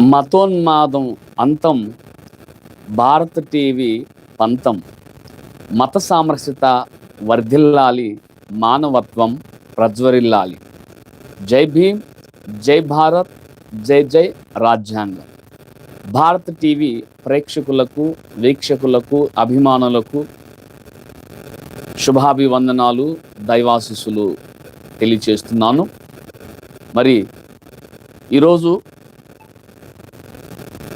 మతోన్మాదం అంతం భారత్ టీవీ పంతం. మత సామరస్యత వర్ధిల్లాలి మానవత్వం ప్రజ్వరిల్లాలి. జై భీమ్ జై భారత్ జై జై రాజ్యాంగం. భారత్ టీవీ ప్రేక్షకులకు వీక్షకులకు అభిమానులకు శుభాభివందనాలు దైవాశిస్సులు తెలియచేస్తున్నాను. మరి ఈరోజు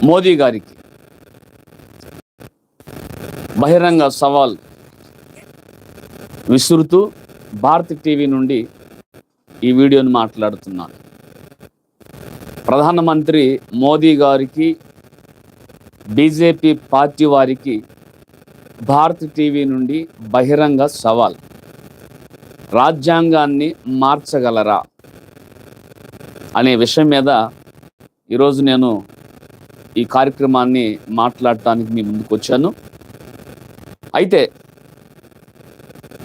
మోదీ గారికి బహిరంగ సవాల్ విసురుతూ భారత్ టీవీ నుండి ఈ వీడియోను మాట్లాడుతున్నాను. ప్రధానమంత్రి మోదీ గారికి బీజేపీ పార్టీ వారికి భారత్ టీవీ నుండి బహిరంగ సవాల్. రాజ్యాంగాన్ని మార్చగలరా? అనే విషయం మీద ఈరోజు నేను ఈ కార్యక్రమాన్ని మాట్లాడటానికి మీ ముందుకు వచ్చాను. అయితే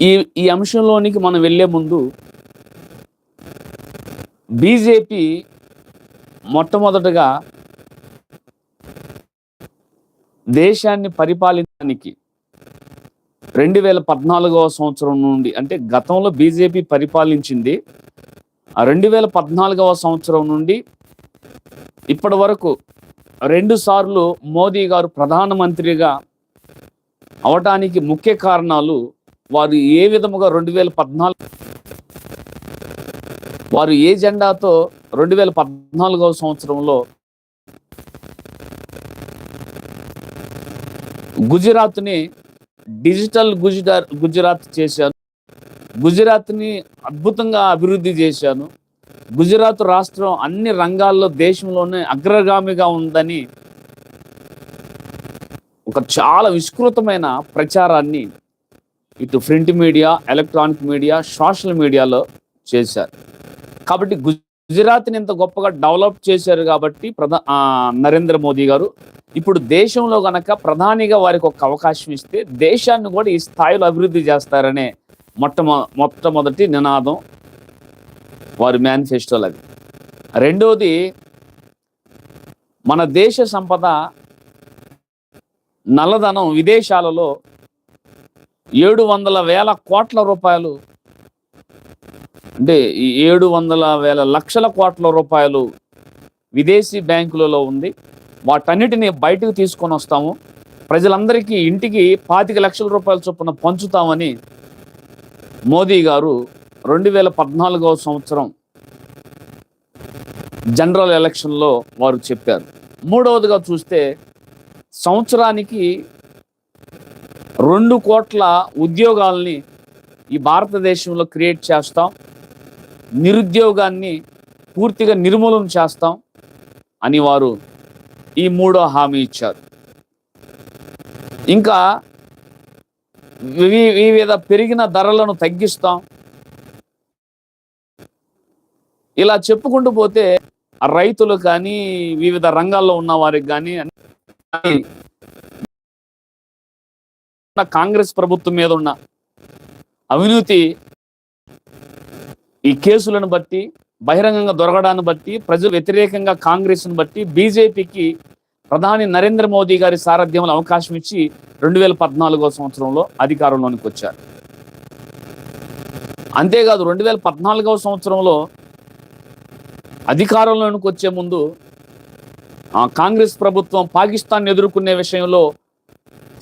ఈ ఈ అంశంలోనికి మనం వెళ్ళే ముందు బీజేపీ మొట్టమొదటగా దేశాన్ని పరిపాలించడానికి రెండు వేల పద్నాలుగవ సంవత్సరం నుండి అంటే గతంలో బీజేపీ పరిపాలించింది ఆ రెండు వేల పద్నాలుగవ సంవత్సరం నుండి ఇప్పటి వరకు రెండు సార్లు మోదీ గారు ప్రధానమంత్రిగా అవటానికి ముఖ్య కారణాలు వారు ఏ విధముగా రెండు వేల పద్నాలుగు వారు ఏ జెండాతో రెండు వేల పద్నాలుగవ సంవత్సరంలో గుజరాత్ని డిజిటల్ గుజరాత్ గుజరాత్ చేశాను గుజరాత్ని అద్భుతంగా అభివృద్ధి చేశాను. గుజరాత్ రాష్ట్రం అన్ని రంగాల్లో దేశంలోనే అగ్రగామిగా ఉందని ఒక చాలా విస్తృతమైన ప్రచారాన్ని ఇటు print media electronic media social మీడియాలో చేశారు. కాబట్టి గుజరాత్ని ఇంత గొప్పగా డెవలప్ చేశారు కాబట్టి ప్రధా నరేంద్ర మోదీ గారు ఇప్పుడు దేశంలో గనక ప్రధానిగా వారికి ఒక అవకాశం ఇస్తే దేశాన్ని కూడా ఈ స్థాయిలో అభివృద్ధి చేస్తారనే మొట్టమొ మొట్టమొదటి నినాదం వారి మేనిఫెస్టోలు అది రెండోది మన దేశ సంపద నల్లధనం విదేశాలలో ఏడు వందల వేల కోట్ల రూపాయలు అంటే ఈ ఏడు వందల వేల లక్షల కోట్ల రూపాయలు విదేశీ బ్యాంకులలో ఉంది. వాటన్నిటిని బయటకు తీసుకొని వస్తాము. ప్రజలందరికీ ఇంటికి పాతిక లక్షల రూపాయల చొప్పున పంచుతామని మోదీ గారు రెండు వేల పద్నాలుగవ సంవత్సరం జనరల్ ఎలక్షన్లో వారు చెప్పారు. మూడవదిగా చూస్తే సంవత్సరానికి రెండు కోట్ల ఉద్యోగాల్ని ఈ భారతదేశంలో క్రియేట్ చేస్తాం. నిరుద్యోగాన్ని పూర్తిగా నిర్మూలన చేస్తాం అని వారు ఈ మూడో హామీ ఇచ్చారు. ఇంకా వివి- వివిధ పెరిగిన ధరలను తగ్గిస్తాం. ఇలా చెప్పుకుంటూ పోతే రైతులు కానీ వివిధ రంగాల్లో ఉన్న వారికి కానీ కాంగ్రెస్ ప్రభుత్వం మీద ఉన్న అవినీతి ఈ కేసులను బట్టి బహిరంగంగా దొరకడాన్ని బట్టి ప్రజలు వ్యతిరేకంగా కాంగ్రెస్ను బట్టి బీజేపీకి ప్రధాని నరేంద్ర మోదీ గారి సారథ్యంలో అవకాశం ఇచ్చి రెండు వేల పద్నాలుగో సంవత్సరంలో అధికారంలోనికి వచ్చారు. అంతేకాదు రెండు వేల పద్నాలుగవ సంవత్సరంలో అధికారంలోనికి వచ్చే ముందు కాంగ్రెస్ ప్రభుత్వం పాకిస్తాన్ ఎదుర్కొనే విషయంలో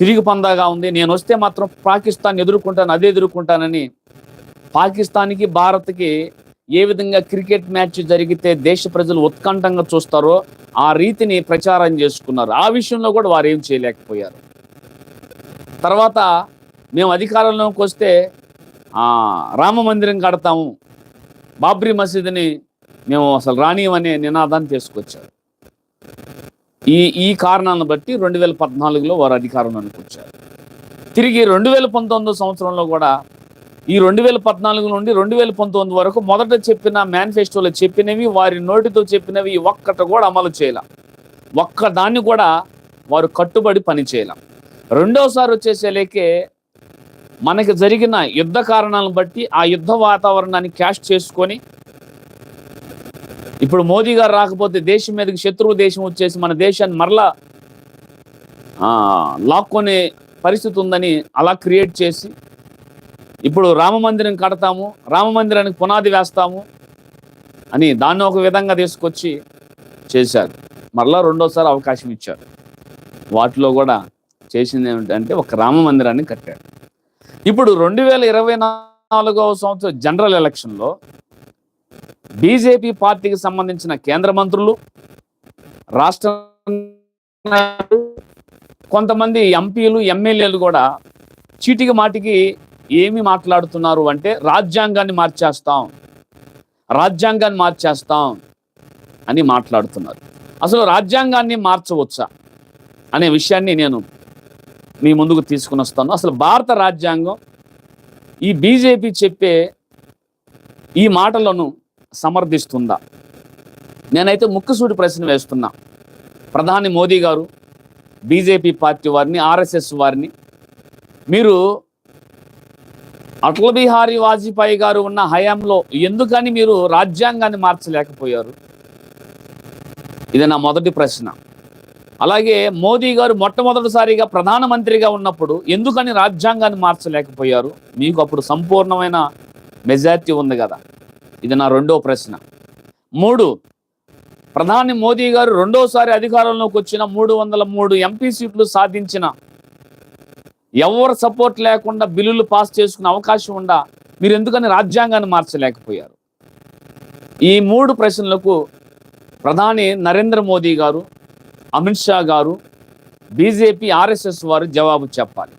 తిరిగి పందాగా ఉంది. నేను వస్తే మాత్రం పాకిస్తాన్ ఎదుర్కొంటాను అదే ఎదుర్కొంటానని పాకిస్తాన్కి భారత్కి ఏ విధంగా క్రికెట్ మ్యాచ్ జరిగితే దేశ ప్రజలు ఉత్కంఠంగా చూస్తారో ఆ రీతిని ప్రచారం చేసుకున్నారు. ఆ విషయంలో కూడా వారు ఏం చేయలేకపోయారు. తర్వాత మేము అధికారంలోకి వస్తే రామ మందిరం కడతాము. బాబ్రీ మసీదుని మేము అసలు రానియమనే నినాదాన్ని తీసుకొచ్చారు ఈ ఈ కారణాలను బట్టి రెండు వేల పద్నాలుగులో వారు అధికారంలోకి వచ్చారు తిరిగి రెండు వేల పంతొమ్మిదో సంవత్సరంలో కూడా ఈ రెండు వేల పద్నాలుగు నుండి రెండు వేల పంతొమ్మిది వరకు మొదట చెప్పిన మేనిఫెస్టోలో చెప్పినవి వారి నోటితో చెప్పినవి ఒక్కట కూడా అమలు చేయాల. ఒక్క దాన్ని కూడా వారు కట్టుబడి పని చేయాల. రెండోసారి వచ్చేసేలేకే మనకి జరిగిన యుద్ధ కారణాలను బట్టి ఆ యుద్ధ వాతావరణాన్ని క్యాష్ చేసుకొని ఇప్పుడు మోదీ గారు రాకపోతే దేశం మీదకి శత్రువు దేశం వచ్చేసి మన దేశాన్ని మరలా లాక్కొనే పరిస్థితి ఉందని అలా క్రియేట్ చేసి ఇప్పుడు రామ మందిరం కడతాము రామ మందిరానికి పునాది వేస్తాము అని దాన్ని ఒక విధంగా తీసుకొచ్చి చేశారు. మరలా రెండోసారి అవకాశం ఇచ్చారు. వాటిలో కూడా చేసింది ఏమిటంటే ఒక రామ మందిరాన్ని కట్టారు. ఇప్పుడు రెండు వేల ఇరవై నాలుగవ సంవత్సరం జనరల్ ఎలక్షన్లో బీజేపీ పార్టీకి సంబంధించిన కేంద్ర మంత్రులు రాష్ట్ర కొంతమంది ఎంపీలు ఎమ్మెల్యేలు కూడా చీటికి మాటికి ఏమి మాట్లాడుతున్నారు అంటే రాజ్యాంగాన్ని మార్చేస్తాం రాజ్యాంగాన్ని మార్చేస్తాం అని మాట్లాడుతున్నారు. అసలు రాజ్యాంగాన్ని మార్చవచ్చా అనే విషయాన్ని నేను మీ ముందుకు తీసుకుని వస్తాను. అసలు భారత రాజ్యాంగం ఈ బీజేపీ చెప్పే ఈ మాటలను సమర్థిస్తుందా? నేనైతే ముక్కుసూటి ప్రశ్న వేస్తున్నా. ప్రధాని మోదీ గారు బీజేపీ పార్టీ వారిని ఆర్ఎస్ఎస్ వారిని మీరు అటల్ బిహారీ వాజ్పేయి గారు ఉన్న హయాంలో ఎందుకని మీరు రాజ్యాంగాన్ని మార్చలేకపోయారు? ఇది నా మొదటి ప్రశ్న. అలాగే మోదీ గారు మొట్టమొదటిసారిగా ప్రధానమంత్రిగా ఉన్నప్పుడు ఎందుకని రాజ్యాంగాన్ని మార్చలేకపోయారు? మీకు అప్పుడు సంపూర్ణమైన మెజార్టీ ఉంది కదా. ఇది నా రెండో ప్రశ్న. మూడు ప్రధాని మోదీ గారు రెండోసారి అధికారంలోకి వచ్చిన మూడు వందల మూడు ఎంపీ సీట్లు సాధించిన ఎవరు సపోర్ట్ లేకుండా బిల్లులు పాస్ చేసుకునే అవకాశం ఉండా మీరు ఎందుకని రాజ్యాంగాన్ని మార్చలేకపోయారు? ఈ మూడు ప్రశ్నలకు ప్రధాని నరేంద్ర మోదీ గారు అమిత్ షా గారు బీజేపీ ఆర్ఎస్ఎస్ వారు జవాబు చెప్పాలి.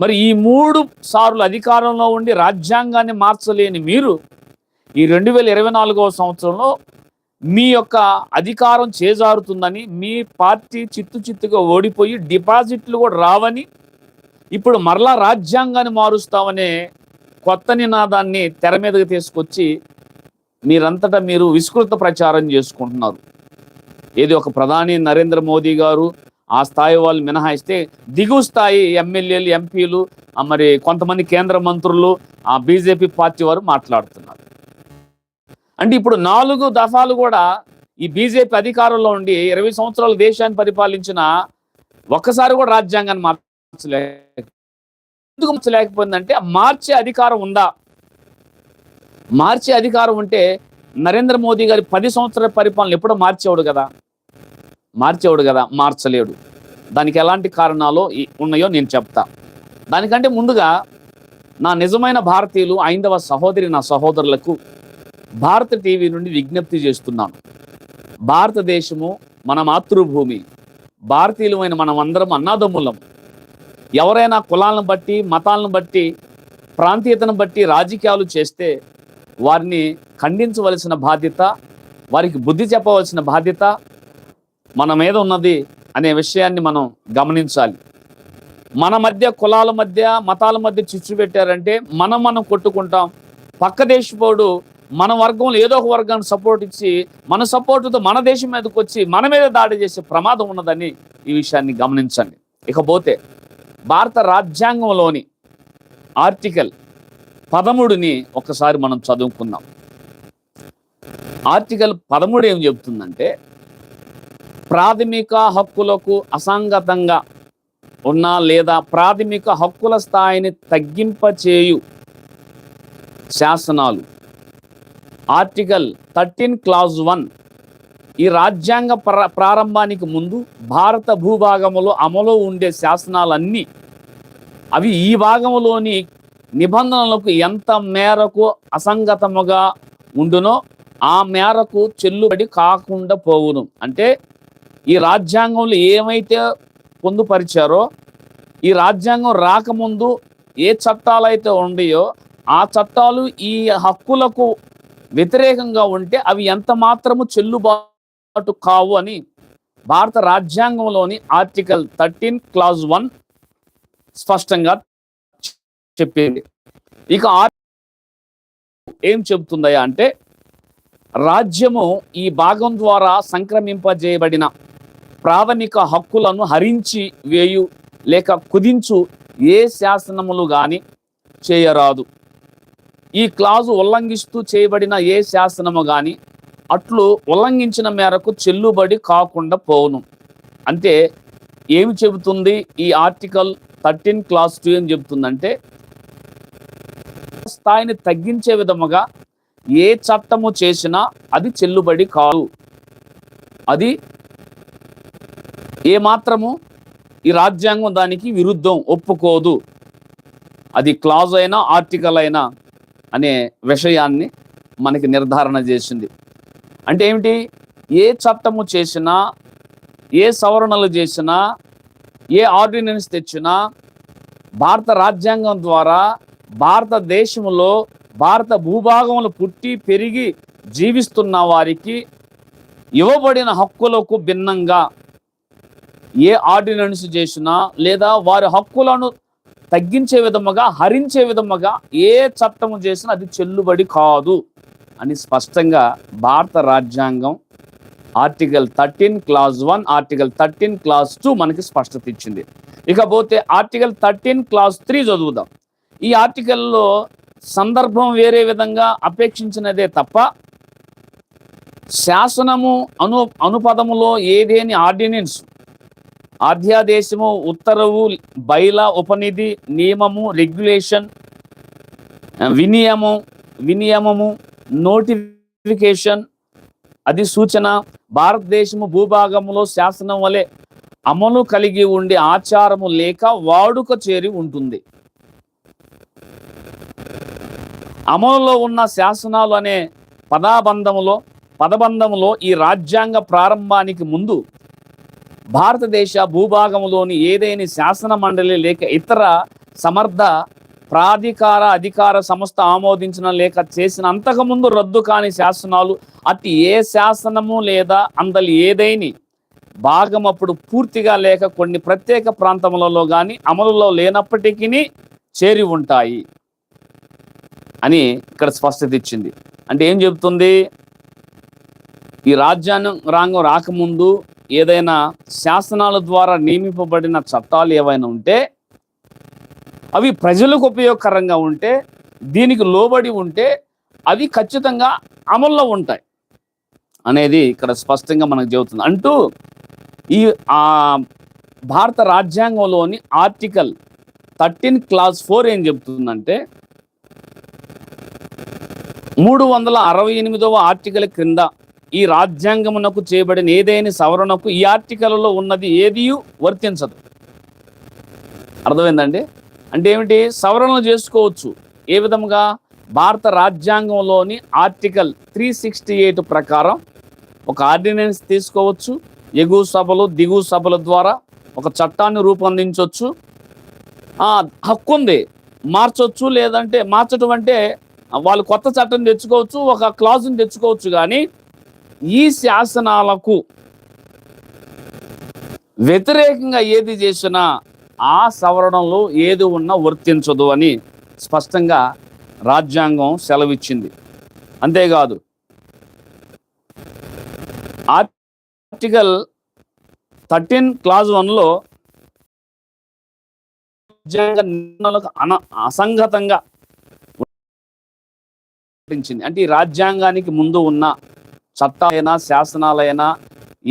మరి ఈ మూడు సార్లు అధికారంలో ఉండి రాజ్యాంగాన్ని మార్చలేని మీరు ఈ రెండు వేల ఇరవై నాలుగవ సంవత్సరంలో మీ యొక్క అధికారం చేజారుతుందని మీ పార్టీ చిత్తు చిత్తుగా ఓడిపోయి డిపాజిట్లు కూడా రావని ఇప్పుడు మరలా రాజ్యాంగాన్ని మారుస్తామనే కొత్త నినాదాన్ని తెర మీదకి తీసుకొచ్చి మీరంతటా మీరు విస్తృత ప్రచారం చేసుకుంటున్నారు. ఏది ఒక ప్రధాని నరేంద్ర మోదీ గారు ఆ స్థాయి వాళ్ళు మినహాయిస్తే దిగువ స్థాయి ఎమ్మెల్యేలు ఎంపీలు మరి కొంతమంది కేంద్ర మంత్రులు ఆ బీజేపీ పార్టీ వారు మాట్లాడుతున్నారు. అంటే ఇప్పుడు నాలుగు దఫాలు కూడా ఈ బీజేపీ అధికారంలో ఉండి ఇరవై సంవత్సరాలు దేశాన్ని పరిపాలించిన ఒక్కసారి కూడా రాజ్యాంగాన్ని మార్చలే ఎందుకు మార్చలేకపోయిందంటే మార్చే అధికారం ఉందా? మార్చే అధికారం ఉంటే నరేంద్ర మోదీ గారి పది సంవత్సరాల పరిపాలన ఎప్పుడో మార్చేవాడు కదా. మార్చేవాడు కదా మార్చలేడు. దానికి ఎలాంటి కారణాలు ఉన్నాయో నేను చెప్తా. దానికంటే ముందుగా నా నిజమైన భారతీయులు ఐందవ సహోదరి నా సహోదరులకు భారత టీవీ నుండి విజ్ఞప్తి చేస్తున్నాను. భారతదేశము మన మాతృభూమి. భారతీయులమైన మనం అందరం అన్నాదమ్ములం. ఎవరైనా కులాలను బట్టి మతాలను బట్టి ప్రాంతీయతను బట్టి రాజకీయాలు చేస్తే వారిని ఖండించవలసిన బాధ్యత వారికి బుద్ధి చెప్పవలసిన బాధ్యత మన మీద ఉన్నది అనే విషయాన్ని మనం గమనించాలి. మన మధ్య కులాల మధ్య మతాల మధ్య చిచ్చు పెట్టారంటే మనం మనం కొట్టుకుంటాం. పక్క దేశపోడు మన వర్గంలో ఏదో ఒక వర్గాన్ని సపోర్ట్ ఇచ్చి మన సపోర్టుతో మన దేశం మీదకి వచ్చి మన మీద దాడి చేసే ప్రమాదం ఉన్నదని ఈ విషయాన్ని గమనించండి. ఇకపోతే భారత రాజ్యాంగంలోని ఆర్టికల్ పదమూడుని ఒకసారి మనం చదువుకుందాం. ఆర్టికల్ పదమూడు ఏం చెబుతుందంటే ప్రాథమిక హక్కులకు అసంగతంగా ఉన్న లేదా ప్రాథమిక హక్కుల స్థాయిని తగ్గింపచేయు శాసనాలు ఆర్టికల్ థర్టీన్ క్లాజ్ వన్. ఈ రాజ్యాంగ ప్ర ప్రారంభానికి ముందు భారత భూభాగములో అమలు ఉండే శాసనాలన్నీ అవి ఈ భాగంలోని నిబంధనలకు ఎంత మేరకు అసంగతముగా ఉండునో ఆ మేరకు చెల్లుబడి కాకుండా పోవును. అంటే ఈ రాజ్యాంగంలో ఏమైతే పొందుపరిచారో ఈ రాజ్యాంగం రాకముందు ఏ చట్టాలు అయితే ఉన్నాయో ఆ చట్టాలు ఈ హక్కులకు వ్యతిరేకంగా ఉంటే అవి ఎంత మాత్రము చెల్లుబాటు కావు అని భారత రాజ్యాంగంలోని ఆర్టికల్ థర్టీన్ క్లాజ్ వన్ స్పష్టంగా చెప్పింది. ఇక ఏం చెబుతుందయా అంటే రాజ్యము ఈ భాగం ద్వారా సంక్రమింపజేయబడిన ప్రాథమిక హక్కులను హరించి వేయు లేక కుదించు ఏ శాసనములు గాని చేయరాదు. ఈ క్లాజు ఉల్లంఘిస్తూ చేయబడిన ఏ శాసనము గాని అట్లు ఉల్లంఘించిన మేరకు చెల్లుబడి కాకుండా పోవును. అంటే ఏమి చెబుతుంది? ఈ ఆర్టికల్ థర్టీన్ క్లాస్ టూ ఏం చెబుతుందంటే స్థాయిని తగ్గించే విధముగా ఏ చట్టము చేసినా అది చెల్లుబడి కాదు. అది ఏ మాత్రము? ఈ రాజ్యాంగం దానికి విరుద్ధం ఒప్పుకోదు. అది క్లాజ్ అయినా ఆర్టికల్ అయినా అనే విషయాన్ని మనకి నిర్ధారణ చేసింది. అంటే ఏమిటి? ఏ చట్టము చేసినా ఏ సవరణలు చేసినా ఏ ఆర్డినెన్స్ తెచ్చినా భారత రాజ్యాంగం ద్వారా భారతదేశంలో భారత భూభాగంలో పుట్టి పెరిగి జీవిస్తున్న వారికి ఇవ్వబడిన హక్కులకు భిన్నంగా ఏ ఆర్డినెన్స్ చేసినా లేదా వారి హక్కులను తగ్గించే విధముగా హరించే విధముగా ఏ చట్టము చేసినా అది చెల్లుబడి కాదు అని స్పష్టంగా భారత రాజ్యాంగం article thirteen clause one article thirteen clause two మనకి స్పష్టత ఇచ్చింది. ఇకపోతే ఆర్టికల్ థర్టీన్ క్లాస్ త్రీ చదువుదాం. ఈ ఆర్టికల్లో సందర్భం వేరే విధంగా అపేక్షించినదే తప్ప శాసనము అను అనుపదములో ఏదేని ఆర్డినెన్స్ అధ్యాదేశము ఉత్తర్వు బైల ఉపనిధి నియమము రెగ్యులేషన్ వినియమం వినియమము నోటిఫికేషన్ అది సూచన. భారతదేశము భూభాగములో శాసనం వలె అమలు కలిగి ఉండే ఆచారము లేక వాడుక చేరి ఉంటుంది. అమలులో ఉన్న శాసనాలు అనే పదాబంధములో పదబంధములో ఈ రాజ్యాంగ ప్రారంభానికి ముందు భారతదేశ భూభాగంలోని ఏదైనా శాసన మండలి లేక ఇతర సమర్థ ప్రాధికార అధికార సంస్థ ఆమోదించిన లేక చేసిన అంతకుముందు రద్దు కాని శాసనాలు అతి ఏ శాసనము లేదా అందలి ఏదైని భాగం అప్పుడు పూర్తిగా లేక కొన్ని ప్రత్యేక ప్రాంతములలో కానీ అమలులో లేనప్పటికీ చేరి ఉంటాయి అని ఇక్కడ స్పష్టత ఇచ్చింది. అంటే ఏం చెబుతుంది? ఈ రాజ్యాంగం రాంగం రాకముందు ఏదైనా శాసనాల ద్వారా నియమింపబడిన చట్టాలు ఏవైనా ఉంటే అవి ప్రజలకు ఉపయోగకరంగా ఉంటే దీనికి లోబడి ఉంటే అవి ఖచ్చితంగా అమల్లో ఉంటాయి అనేది ఇక్కడ స్పష్టంగా మనకు చెబుతుంది. అంటూ ఈ ఆ భారత రాజ్యాంగంలోని ఆర్టికల్ థర్టీన్ క్లాస్ ఫోర్ ఏం చెబుతుందంటే మూడు వందల అరవై ఎనిమిదవ ఆర్టికల్ క్రింద ఈ రాజ్యాంగమునకు చేయబడిన ఏదైనా సవరణకు ఈ ఆర్టికల్లో ఉన్నది ఏది వర్తించదు. అర్థమైందండి? అంటే ఏమిటి? సవరణలు చేసుకోవచ్చు. ఏ విధముగా? భారత రాజ్యాంగంలోని ఆర్టికల్ త్రీ సిక్స్టీ ఎయిట్ ప్రకారం ఒక ఆర్డినెన్స్ తీసుకోవచ్చు. ఎగువ సభలు దిగువ సభల ద్వారా ఒక చట్టాన్ని రూపొందించవచ్చు ఆ, హక్కు ఉంది. మార్చొచ్చు లేదంటే మార్చడం అంటే వాళ్ళు కొత్త చట్టం తెచ్చుకోవచ్చు ఒక క్లాజుని తెచ్చుకోవచ్చు కానీ ఈ శాసనాలకు వ్యతిరేకంగా ఏది చేసినా ఆ సవరణలో ఏది ఉన్నా వర్తించదు అని స్పష్టంగా రాజ్యాంగం సెలవిచ్చింది. అంతేకాదు ఆర్టికల్ థర్టీన్ క్లాజ్ వన్లో రాజ్యాంగ నిర్ణయాలకు అన అసంగతంగా అంటే ఈ రాజ్యాంగానికి ముందు ఉన్న చట్టాలైనా శాసనాలైనా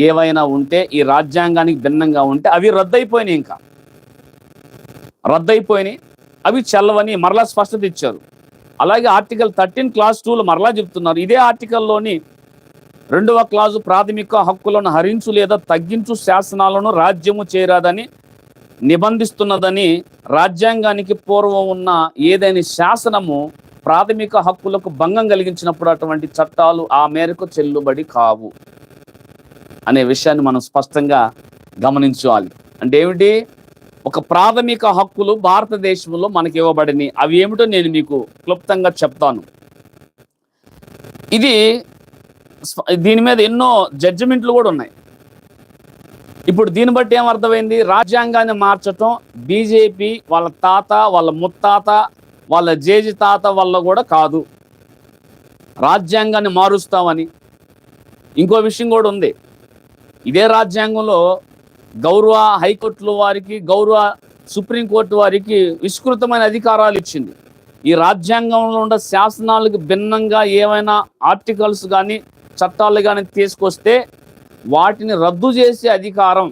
ఏవైనా ఉంటే ఈ రాజ్యాంగానికి భిన్నంగా ఉంటే అవి రద్దయిపోయినాయి ఇంకా. రద్దయిపోయినాయి. అవి చల్లవని మరలా స్పష్టత ఇచ్చారు. అలాగే ఆర్టికల్ థర్టీన్ క్లాస్ టూలో మరలా చెప్తున్నారు. ఇదే ఆర్టికల్లోని రెండవ క్లాజు ప్రాథమిక హక్కులను హరించు లేదా తగ్గించు శాసనాలను రాజ్యము చేరాదని నిబంధిస్తున్నదని రాజ్యాంగానికి పూర్వం ఉన్న ఏదైనా శాసనము ప్రాథమిక హక్కులకు భంగం కలిగించినప్పుడు అటువంటి చట్టాలు ఆ మేరకు చెల్లుబడి కావు అనే విషయాన్ని మనం స్పష్టంగా గమనించాలి. అంటే ఏమిటి? ఒక ప్రాథమిక హక్కులు భారతదేశంలో మనకి ఇవ్వబడినాయి. అవి ఏమిటో నేను మీకు క్లుప్తంగా చెప్తాను. ఇది దీని మీద ఎన్నో జడ్జిమెంట్లు కూడా ఉన్నాయి. ఇప్పుడు దీన్ని బట్టి ఏమర్థమైంది? రాజ్యాంగాన్ని మార్చటం బీజేపీ వాళ్ళ తాత వాళ్ళ ముత్తాత వాళ్ళ జేజి తాత వల్ల కూడా కాదు. రాజ్యాంగాన్ని మారుస్తామని. ఇంకో విషయం కూడా ఉంది. ఇదే రాజ్యాంగంలో గౌరవ హైకోర్టుల వారికి గౌరవ సుప్రీంకోర్టు వారికి విస్తృతమైన అధికారాలు ఇచ్చింది. ఈ రాజ్యాంగంలో ఉన్న శాసనాలకు భిన్నంగా ఏమైనా ఆర్టికల్స్ కానీ చట్టాలు కానీ తీసుకొస్తే వాటిని రద్దు చేసే అధికారం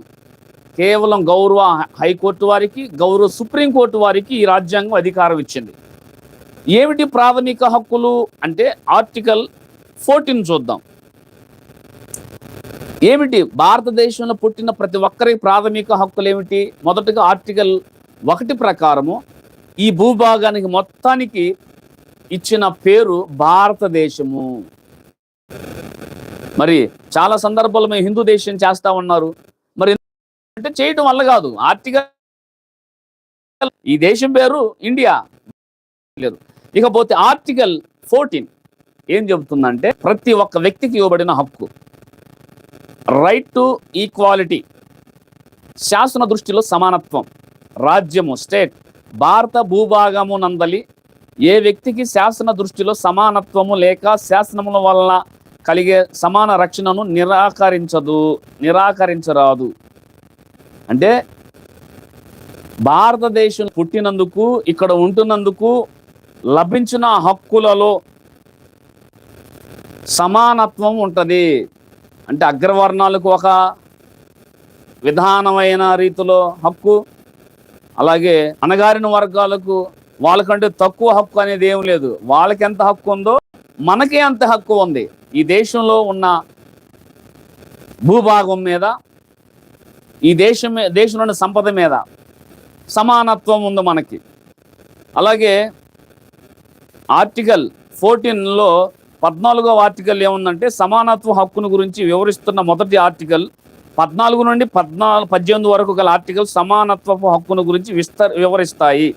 కేవలం గౌరవ హైకోర్టు వారికి గౌరవ సుప్రీంకోర్టు వారికి ఈ రాజ్యాంగం అధికారం ఇచ్చింది. ఏమిటి ప్రాథమిక హక్కులు అంటే ఆర్టికల్ ఫోర్టీన్ చూద్దాం. ఏమిటి? భారతదేశంలో పుట్టిన ప్రతి ఒక్కరికి ప్రాథమిక హక్కులు ఏమిటి? మొదటగా ఆర్టికల్ ఒకటి ప్రకారము ఈ భూభాగానికి మొత్తానికి ఇచ్చిన పేరు భారతదేశము. మరి చాలా సందర్భాలు మేము హిందూ దేశం చేస్తా ఉన్నారు. మరి అంటే చేయటం వల్ల కాదు. ఆర్టికల్ ఈ దేశం పేరు ఇండియా. లేదు. ఇకపోతే ఆర్టికల్ ఫోర్టీన్ ఏం చెబుతుందంటే ప్రతి ఒక్క వ్యక్తికి ఇవ్వబడిన హక్కు. రైట్ టు ఈక్వాలిటీ శాసన దృష్టిలో సమానత్వం. రాజ్యము స్టేట్ భారత భూభాగము నందలి ఏ వ్యక్తికి శాసన దృష్టిలో సమానత్వము లేక శాసనముల వలన కలిగే సమాన రక్షణను నిరాకరించదు నిరాకరించరాదు. అంటే భారతదేశం పుట్టినందుకు ఇక్కడ ఉంటున్నందుకు లభించిన హక్కులలో సమానత్వం ఉంటుంది. అంటే అగ్రవర్ణాలకు ఒక విధానమైన రీతిలో హక్కు అలాగే అణగారిన వర్గాలకు వాళ్ళకంటే తక్కువ హక్కు అనేది ఏం లేదు. వాళ్ళకి ఎంత హక్కు ఉందో మనకే అంత హక్కు ఉంది. ఈ దేశంలో ఉన్న భూభాగం మీద ఈ దేశం దేశంలోని సంపద మీద సమానత్వం ఉంది మనకి. అలాగే ఆర్టికల్ ఫోర్టీన్లో పద్నాలుగో ఆర్టికల్ ఏముందంటే సమానత్వ హక్కును గురించి వివరిస్తున్న మొదటి ఆర్టికల్. పద్నాలుగు నుండి పద్నాలుగు పద్దెనిమిది వరకు గల ఆర్టికల్ సమానత్వపు హక్కును గురించి విస్తర వివరిస్తాయి.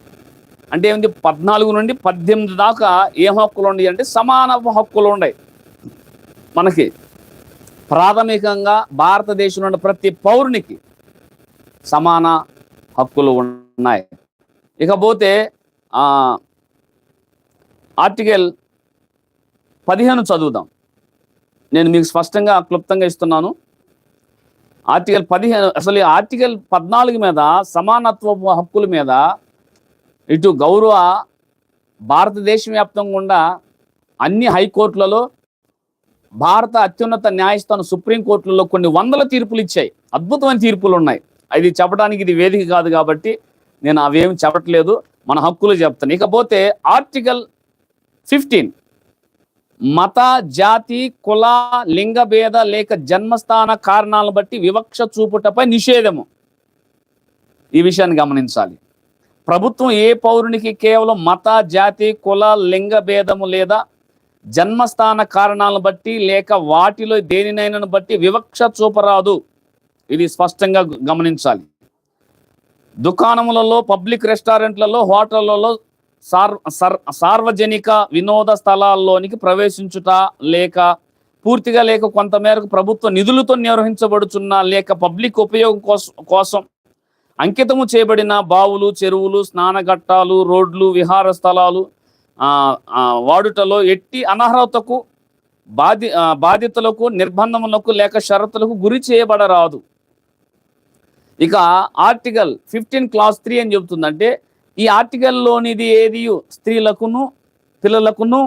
అంటే ఏంటి పద్నాలుగు నుండి పద్దెనిమిది దాకా ఏం హక్కులు ఉన్నాయి అంటే సమానత్వ హక్కులు ఉన్నాయి. మనకి ప్రాథమికంగా భారతదేశంలో ఉన్న ప్రతి పౌరునికి సమాన హక్కులు ఉన్నాయి. ఇకపోతే ఆర్టికల్ పదిహేను చదువుదాం. నేను మీకు స్పష్టంగా క్లుప్తంగా ఇస్తున్నాను. ఆర్టికల్ పదిహేను అసలు ఆర్టికల్ పద్నాలుగు మీద సమానత్వ హక్కుల మీద ఇటు గౌరవ భారతదేశ వ్యాప్తంగా గుండా అన్ని హైకోర్టులలో భారత అత్యున్నత న్యాయస్థానం సుప్రీంకోర్టులలో కొన్ని వందల తీర్పులు ఇచ్చాయి. అద్భుతమైన తీర్పులు ఉన్నాయి. అది చెప్పడానికి ఇది వేదిక కాదు కాబట్టి నేను అవేమి చెప్పట్లేదు. మన హక్కులు చెప్తాను. ఇకపోతే ఆర్టికల్ ఫిఫ్టీన్. మత జాతి కుల లింగ భేద లేక జన్మస్థాన కారణాలను బట్టి వివక్ష చూపుటపై నిషేధము. ఈ విషయాన్ని గమనించాలి. ప్రభుత్వం ఏ పౌరునికి కేవలం మత జాతి కుల లింగ భేదము లేదా జన్మస్థాన కారణాలను బట్టి లేక వాటిలో దేనినైనా బట్టి వివక్ష చూపరాదు. ఇది స్పష్టంగా గమనించాలి. దుకాణములలో పబ్లిక్ రెస్టారెంట్లలో హోటళ్ళలో సార్ సార్వజనిక వినోద స్థలాల్లోనికి ప్రవేశించుట లేక పూర్తిగా లేక కొంతమేరకు ప్రభుత్వ నిధులతో నిర్వహించబడుచున్న లేక పబ్లిక్ ఉపయోగం కోసం కోసం అంకితము చేయబడిన బావులు చెరువులు స్నానఘట్టాలు రోడ్లు విహార స్థలాలు వాడుటలో ఎట్టి అనర్హతకు బాధి బాధితులకు నిర్బంధములకు లేక షరతులకు గురి చేయబడరాదు. ఇక ఆర్టికల్ ఫిఫ్టీన్ క్లాస్ త్రీ అని చెబుతుందంటే ఈ ఆర్టికల్లోనిది ఏది? స్త్రీలకును పిల్లలకును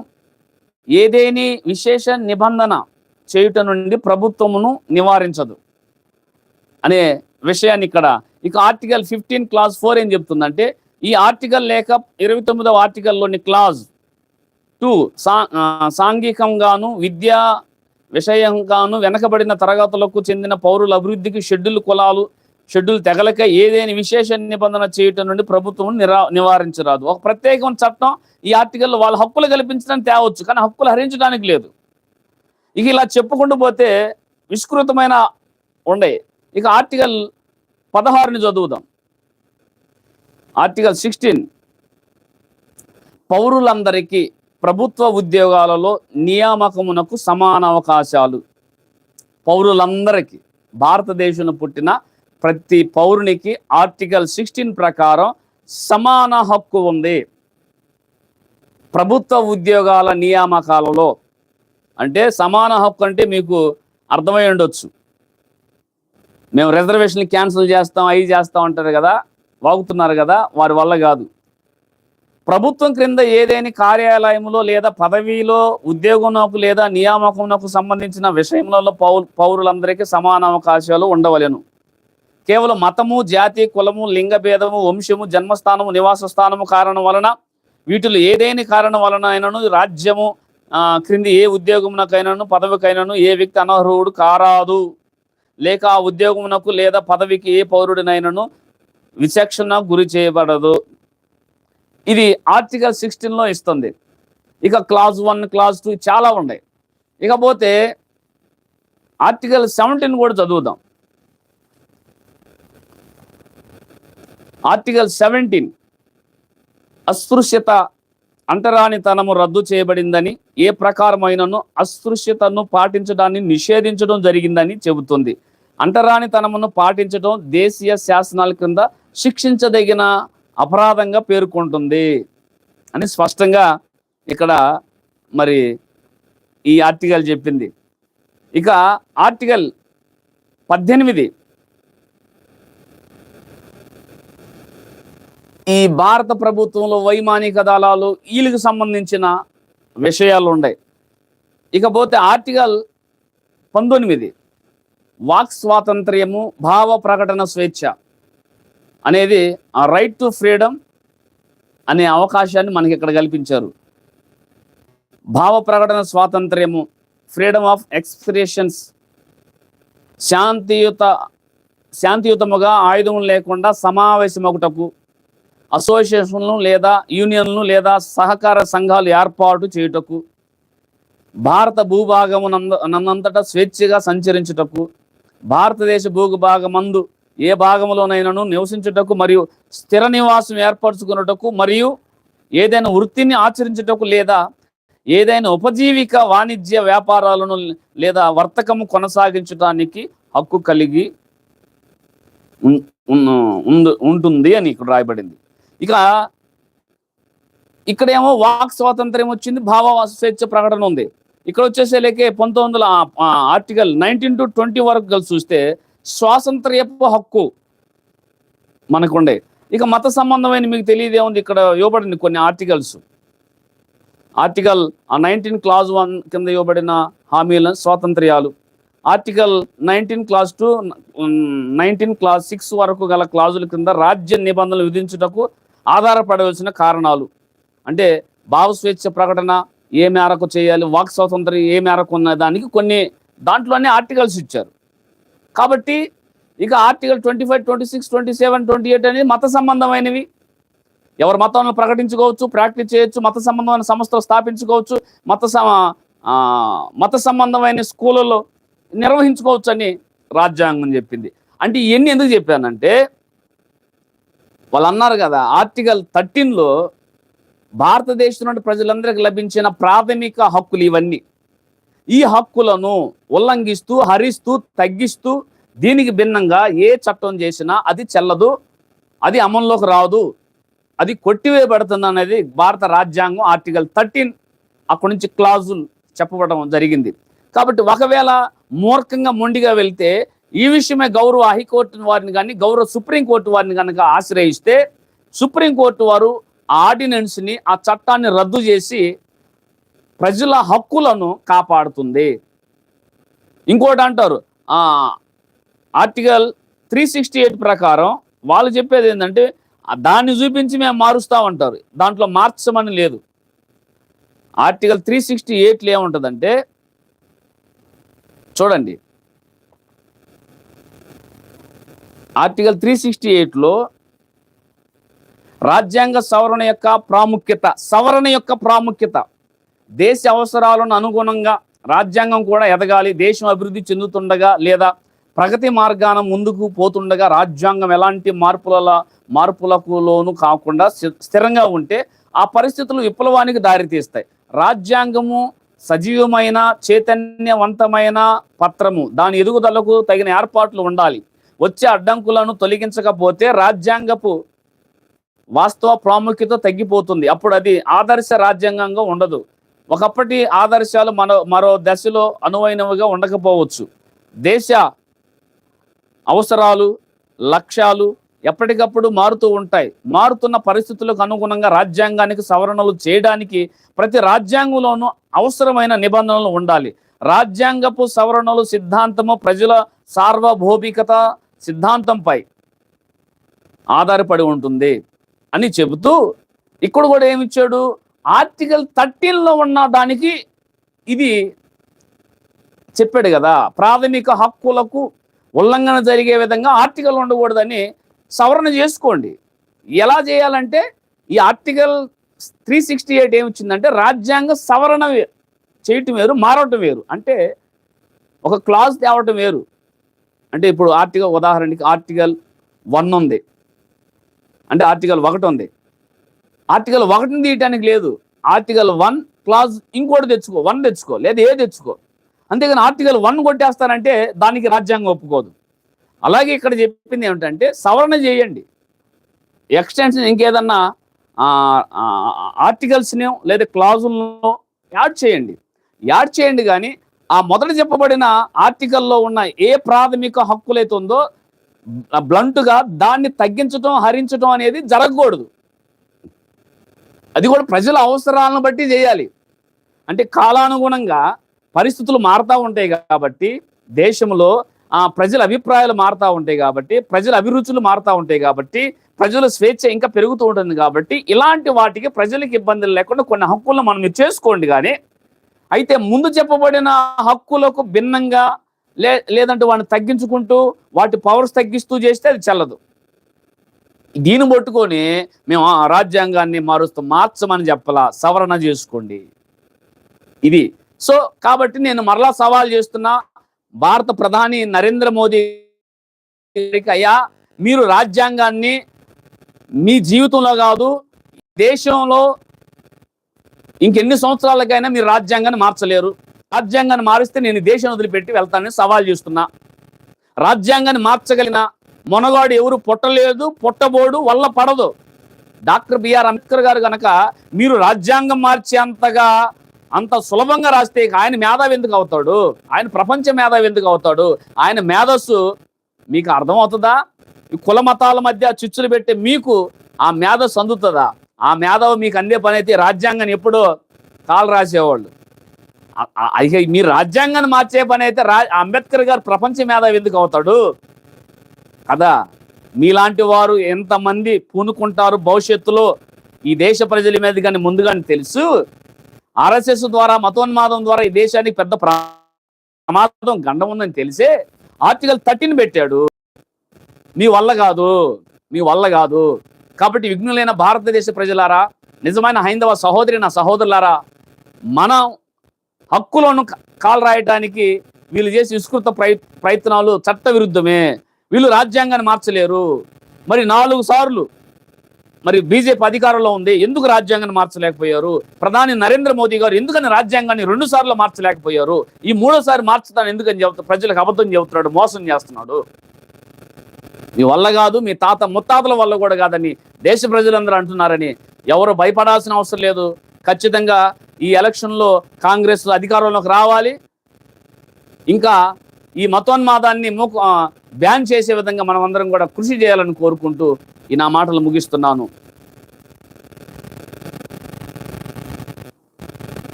ఏదేని విశేష నిబంధన చేయుట నుండి ప్రభుత్వమును నివారించదు అనే విషయాన్ని ఇక్కడ ఇక ఆర్టికల్ ఫిఫ్టీన్ క్లాస్ ఫోర్ ఏం చెప్తుందంటే ఈ ఆర్టికల్ లేక ఇరవై తొమ్మిదవ ఆర్టికల్లోని క్లాజ్ టూ సా సాంఘికంగాను విద్యా విషయంగాను వెనకబడిన తరగతులకు చెందిన పౌరుల అభివృద్ధికి షెడ్యూల్ కులాలు షెడ్యూల్ తెగలక ఏదైనా విశేష నిబంధన చేయటం నుండి ప్రభుత్వం నిరా నివారించరాదు. ఒక ప్రత్యేకమైన చట్టం ఈ ఆర్టికల్లో వాళ్ళ హక్కులు కల్పించడానికి తేవచ్చు కానీ హక్కులు హరించడానికి లేదు. ఇక ఇలా చెప్పుకుంటూ పోతే విస్తృతమైన ఉండే ఇక ఆర్టికల్ పదహారుని చదువుదాం. Article sixteen. పౌరులందరికీ ప్రభుత్వ ఉద్యోగాలలో నియామకమునకు సమాన అవకాశాలు. పౌరులందరికీ భారతదేశంలో పుట్టిన ప్రతి పౌరునికి ఆర్టికల్ సిక్స్టీన్ ప్రకారం సమాన హక్కు ఉంది. ప్రభుత్వ ఉద్యోగాల నియామకాలలో అంటే సమాన హక్కు అంటే మీకు అర్థమై ఉండొచ్చు. మేము రిజర్వేషన్లు క్యాన్సిల్ చేస్తాం అవి చేస్తాం అంటారు కదా వాగుతున్నారు కదా వారి వల్ల కాదు. ప్రభుత్వం క్రింద ఏదైనా కార్యాలయంలో లేదా పదవిలో ఉద్యోగంకు లేదా నియామకంకు సంబంధించిన విషయంలో పౌరు పౌరులందరికీ సమాన అవకాశాలు ఉండవలెను. కేవలం మతము జాతి కులము లింగ భేదము వంశము జన్మస్థానము నివాస స్థానము కారణం వలన వీటిలో ఏదైనా కారణం వలన అయినను రాజ్యము క్రింది ఏ ఉద్యోగమునకైనాను పదవికైనాను ఏ వ్యక్తి అనర్హుడు కారాదు. లేక ఆ ఉద్యోగమునకు లేదా పదవికి ఏ పౌరుడినైనాను విచక్షణ గురి చేయబడదు. ఇది ఆర్టికల్ సిక్స్టీన్లో ఇస్తుంది. ఇక క్లాజ్ వన్ క్లాజ్ టూ చాలా ఉన్నాయి. ఇకపోతే ఆర్టికల్ సెవెంటీన్ కూడా చదువుదాం. ఆర్టికల్ సెవెంటీన్ అస్పృశ్యత అంటరానితనము రద్దు చేయబడిందని ఏ ప్రకారమైనను అస్పృశ్యతను పాటించడాన్ని నిషేధించడం జరిగిందని చెబుతుంది. అంటరానితనమును పాటించడం దేశీయ శాసనాల కింద శిక్షించదగిన అపరాధంగా పేర్కొంటుంది. అని స్పష్టంగా ఇక్కడ మరి ఈ ఆర్టికల్ చెప్పింది. ఇక ఆర్టికల్ పద్దెనిమిది ఈ భారత ప్రభుత్వంలో వైమానిక దళాలు వీళ్ళకి సంబంధించిన విషయాలు ఉన్నాయి. ఇకపోతే ఆర్టికల్ పంతొమ్మిది వాక్ స్వాతంత్ర్యము భావ ప్రకటన స్వేచ్ఛ అనేది ఆ రైట్ టు ఫ్రీడమ్ అనే అవకాశాన్ని మనకి ఇక్కడ కల్పించారు. భావ ప్రకటన స్వాతంత్ర్యము ఫ్రీడమ్ ఆఫ్ ఎక్స్ప్రెషన్స్ శాంతియుత శాంతియుతముగా ఆయుధం లేకుండా సమావేశమొకటకు అసోసియేషన్లు లేదా యూనియన్లు లేదా సహకార సంఘాలు ఏర్పాటు చేయుటకు భారత భూభాగము నందంతటా స్వేచ్ఛగా సంచరించుటకు భారతదేశ భూభాగమందు ఏ భాగంలోనైనాను నివసించుటకు మరియు స్థిర నివాసం ఏర్పరచుకున్నటకు మరియు ఏదైనా వృత్తిని ఆచరించుటకు లేదా ఏదైనా ఉపజీవిక వాణిజ్య వ్యాపారాలను లేదా వర్తకము కొనసాగించడానికి హక్కు కలిగి ఉంటుంది అని ఇక్కడ రాయబడింది. ఇక ఇక్కడేమో వాక్ స్వాతంత్ర్యం వచ్చింది భావ స్వేచ్ఛ ప్రకటన ఉంది. ఇక్కడ వచ్చేసేలేకే పంతొమ్మిది వందల ఆర్టికల్ నైన్టీన్ టు ట్వంటీ వరకు కలిసి చూస్తే స్వాతంత్ర్యపు హక్కు మనకుండే. ఇక మత సంబంధమైన మీకు తెలియదేముంది ఇక్కడ ఇవ్వబడింది కొన్ని articles. Article uh nineteen clause one కింద ఇవ్వబడిన హామీల స్వాతంత్ర్యాలు. Article nineteen clause two nineteen clause six వరకు గల క్లాజుల కింద రాజ్య నిబంధనలు విధించుటకు ఆధారపడవలసిన కారణాలు. అంటే భావ స్వేచ్ఛ ప్రకటన ఏ మేరకు చేయాలి వాక్ స్వాతంత్రం ఏ మేరకు ఉన్న దానికి కొన్ని దాంట్లోనే ఆర్టికల్స్ ఇచ్చారు. కాబట్టి ఇక article twenty five twenty six twenty seven twenty eight అనేది మత సంబంధమైనవి. ఎవరు మతాలను ప్రకటించుకోవచ్చు ప్రాక్టీస్ చేయొచ్చు మత సంబంధమైన సంస్థలు స్థాపించుకోవచ్చు మత సమ- మత సంబంధమైన స్కూళ్ళలో నిర్వహించుకోవచ్చు అని రాజ్యాంగం చెప్పింది. అంటే ఇవన్నీ ఎందుకు చెప్పానంటే వాళ్ళు అన్నారు కదా ఆర్టికల్ థర్టీన్లో భారతదేశం నుండి ప్రజలందరికీ లభించిన ప్రాథమిక హక్కులు ఇవన్నీ. ఈ హక్కులను ఉల్లంఘిస్తూ హరిస్తూ తగ్గిస్తూ దీనికి భిన్నంగా ఏ చట్టం చేసినా అది చెల్లదు అది అమల్లోకి రాదు అది కొట్టివేయబడుతుంది అనేది భారత రాజ్యాంగం ఆర్టికల్ థర్టీన్ అక్కడి నుంచి క్లాజులు చెప్పబడడం జరిగింది. కాబట్టి ఒకవేళ మూర్ఖంగా మొండిగా వెళ్తే ఈ విషయమే గౌరవ హైకోర్టు వారిని కానీ గౌరవ సుప్రీంకోర్టు వారిని కనుక ఆశ్రయిస్తే సుప్రీంకోర్టు వారు ఆ ఆర్డినెన్స్ని ఆ చట్టాన్ని రద్దు చేసి ప్రజల హక్కులను కాపాడుతుంది. ఇంకోటి అంటారు ఆర్టికల్ త్రీ సిక్స్టీ ఎయిట్ ప్రకారం వాళ్ళు చెప్పేది ఏంటంటే దాన్ని చూపించి మేము మారుస్తామంటారు దాంట్లో మార్చమని లేదు. ఆర్టికల్ త్రీ సిక్స్టీ ఎయిట్లో ఏముంటుందంటే చూడండి. ఆర్టికల్ త్రీ సిక్స్టీ ఎయిట్లో రాజ్యాంగ సవరణ యొక్క ప్రాముఖ్యత సవరణ యొక్క ప్రాముఖ్యత. దేశ అవసరాలను అనుగుణంగా రాజ్యాంగం కూడా ఎదగాలి దేశం అభివృద్ధి చెందుతుండగా లేదా ప్రగతి మార్గాన ముందుకు పోతుండగా రాజ్యాంగం ఎలాంటి మార్పుల మార్పులకు లోను కాకుండా స్థి- స్థిరంగా ఉంటే ఆ పరిస్థితులు విప్లవానికి దారితీస్తాయి. రాజ్యాంగము సజీవమైన చైతన్యవంతమైన పత్రము. దాని ఎదుగుదలకు తగిన ఏర్పాట్లు ఉండాలి. వచ్చే అడ్డంకులను తొలగించకపోతే రాజ్యాంగపు వాస్తవ ప్రాముఖ్యత తగ్గిపోతుంది. అప్పుడు అది ఆదర్శ రాజ్యాంగంగా ఉండదు. ఒకప్పటి ఆదర్శాలు మన మరో దశలో అనువైనవిగా ఉండకపోవచ్చు. దేశ అవసరాలు లక్ష్యాలు ఎప్పటికప్పుడు మారుతూ ఉంటాయి. మారుతున్న పరిస్థితులకు అనుగుణంగా రాజ్యాంగానికి సవరణలు చేయడానికి ప్రతి రాజ్యాంగంలోనూ అవసరమైన నిబంధనలు ఉండాలి. రాజ్యాంగపు సవరణలు సిద్ధాంతము ప్రజల సార్వభౌమికత సిద్ధాంతంపై ఆధారపడి ఉంటుంది అని చెబుతూ ఇక్కడ కూడా ఏమిచ్చాడు? ఆర్టికల్ థర్టీన్లో ఉన్న దానికి ఇది చెప్పాడు కదా ప్రాథమిక హక్కులకు ఉల్లంఘన జరిగే విధంగా ఆర్టికల్ ఉండకూడదని సవరణ చేసుకోండి. ఎలా చేయాలంటే ఈ ఆర్టికల్ త్రీ సిక్స్టీ ఎయిట్ ఏమిచ్చిందంటే రాజ్యాంగ సవరణ చేయటం వేరు మారటం వేరు. అంటే ఒక క్లాజ్ తేవటం వేరు. అంటే ఇప్పుడు ఆర్టికల్ ఉదాహరణకి ఆర్టికల్ వన్ ఉంది. అంటే ఆర్టికల్ ఒకటి ఉంది. ఆర్టికల్ ఒకటిని తీయటానికి లేదు. ఆర్టికల్ వన్ క్లాజ్ ఇంకోటి తెచ్చుకో వన్ తెచ్చుకో లేదా ఏ తెచ్చుకో. అంతేగాని ఆర్టికల్ వన్ కొట్టేస్తారంటే దానికి రాజ్యాంగం ఒప్పుకోదు. అలాగే ఇక్కడ చెప్పింది ఏమిటంటే సవరణ చేయండి. ఎక్స్టెన్షన్ ఇంకేదన్నా ఆర్టికల్స్ని లేదా క్లాజులను యాడ్ చేయండి. యాడ్ చేయండి కానీ ఆ మొదట చెప్పబడిన ఆర్టికల్లో ఉన్న ఏ ప్రాథమిక హక్కులైతే ఉందో బ్లంట్గా దాన్ని తగ్గించటం హరించటం అనేది జరగకూడదు. అది కూడా ప్రజల అవసరాలను బట్టి చేయాలి. అంటే కాలానుగుణంగా పరిస్థితులు మారుతూ ఉంటాయి కాబట్టి దేశంలో ఆ ప్రజల అభిప్రాయాలు మారుతూ ఉంటాయి కాబట్టి ప్రజల అభిరుచులు మారుతూ ఉంటాయి కాబట్టి ప్రజల స్వేచ్ఛ ఇంకా పెరుగుతూ ఉంటుంది కాబట్టి ఇలాంటి వాటికి ప్రజలకు ఇబ్బందులు లేకుండా కొన్ని హక్కులను మనం చేసుకోండి కానీ అయితే ముందు చెప్పబడిన హక్కులకు భిన్నంగా లే లేదంటే వాటిని తగ్గించుకుంటూ వాటి పవర్స్ తగ్గిస్తూ చేస్తే అది చల్లదు. దీన్ని పట్టుకొని మేము ఆ రాజ్యాంగాన్ని మారుస్తూ మార్చమని చెప్పలా సవరణ చేసుకోండి. ఇది. సో కాబట్టి నేను మరలా సవాల్ చేస్తున్నా భారత ప్రధాని నరేంద్ర మోదీ అయ్యా మీరు రాజ్యాంగాన్ని మీ జీవితంలో కాదు దేశంలో ఇంకెన్ని సంవత్సరాలకైనా మీరు రాజ్యాంగాన్ని మార్చలేరు. రాజ్యాంగాన్ని మారిస్తే నేను దేశం వదిలిపెట్టి వెళ్తానని సవాల్ చేస్తున్నా. రాజ్యాంగాన్ని మార్చగలిగిన మొనగాడు ఎవరు పుట్టలేదు పుట్టబోడు వల్ల పడదు. డాక్టర్ బిఆర్ అంబేద్కర్ గారు కనుక మీరు రాజ్యాంగం మార్చే అంతగా అంత సులభంగా రాస్తే ఆయన మేధావి ఎందుకు అవుతాడు? ఆయన ప్రపంచ మేధావి ఎందుకు అవుతాడు? ఆయన మేధస్సు మీకు అర్థమవుతుందా? కుల మతాల మధ్య చిచ్చులు పెట్టే మీకు ఆ మేధస్సు అందుతుందా? ఆ మేధావు మీకు అందే పని అయితే రాజ్యాంగాన్ని ఎప్పుడో కాలు రాసేవాళ్ళు. అయితే మీరు రాజ్యాంగాన్ని మార్చే పని అయితే రా అంబేద్కర్ గారు ప్రపంచ మేధావి ఎందుకు అవుతాడు? కదా మీలాంటి వారు ఎంతమంది పూనుకుంటారు భవిష్యత్తులో ఈ దేశ ప్రజల మీద కానీ ముందుగానే తెలుసు. ఆర్ఎస్ఎస్ ద్వారా మతోన్మాదం ద్వారా ఈ దేశానికి పెద్ద ప్రమాదం గండం ఉందని తెలిసే ఆర్టికల్ థర్టీన్ పెట్టాడు. మీ వల్ల కాదు మీ వల్ల కాదు. కాబట్టి విఘ్నులైన భారతదేశ ప్రజలారా నిజమైన హైందవ సహోదరి నా సహోదరులారా మన హక్కులను కాలరాయటానికి కాలు వీళ్ళు చేసే విస్తృత ప్రయత్నాలు చట్ట విరుద్ధమే వీళ్ళు రాజ్యాంగాన్ని మార్చలేరు. మరి నాలుగు సార్లు మరి బీజేపీ అధికారంలో ఉంది. ఎందుకు రాజ్యాంగాన్ని మార్చలేకపోయారు? ప్రధాని నరేంద్ర మోదీ గారు ఎందుకని రాజ్యాంగాన్ని రెండు సార్లు మార్చలేకపోయారు? ఈ మూడోసారి మార్చుతాను ఎందుకని చెబుతా ప్రజలకు అబద్ధం చెబుతున్నాడు మోసం చేస్తున్నాడు. మీ వల్ల కాదు మీ తాత ముత్తాతల వల్ల కూడా కాదని దేశ ప్రజలందరూ అంటున్నారని ఎవరు భయపడాల్సిన అవసరం లేదు. ఖచ్చితంగా ఈ ఎలక్షన్లో కాంగ్రెస్ అధికారంలోకి రావాలి. ఇంకా ఈ మతోన్మాదాన్ని మూకు బ్యాన్ చేసే విధంగా మనం అందరం కూడా కృషి చేయాలని కోరుకుంటూ ఈ నా మాటలు ముగిస్తున్నాను.